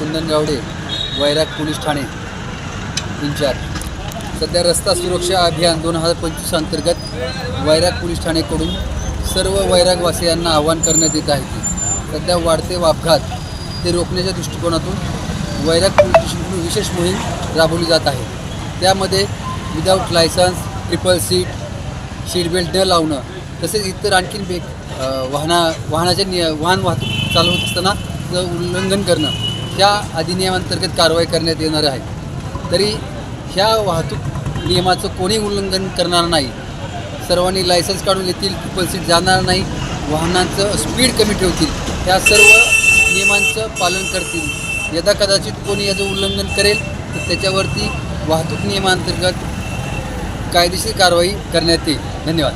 कुंदन गावडे वैराग police Thane in charge सध्या रस्ता सुरक्षा अभियान दोन हजार पंचवीस अंतर्गत वैराग पोलीस ठाणेकडून सर्व वैरागवासियांना आवाहन करण्यात येत आहे की सध्या वाढते अपघात ते रोखण्याच्या दृष्टिकोनातून वैराग पोलीस स्टेशनकडून विशेष मोहीम राबवली जात आहे. त्यामध्ये without license triple seat seat belt न लावणं तसेच इतर आणखीन बे वाहना वाहनाचे निय वाहन वाहतूक चालवत असताना उल्लंघन करणं ह्या अधिनियमांतर्गत कारवाई करण्यात येणार आहे. तरी ह्या वाहतूक नियमाचं कोणी उल्लंघन करणार नाही? सर्वांनी लायसन्स काढून येतील ट्रिपल सीट जाणार नाही? वाहनांचं स्पीड कमी ठेवतील? त्या सर्व नियमांचं पालन करतील. यदा कदाचित कोणी याचं उल्लंघन करेल तर त्याच्यावरती वाहतूक नियमांतर्गत कायदेशीर कारवाई करण्यात येईल. धन्यवाद.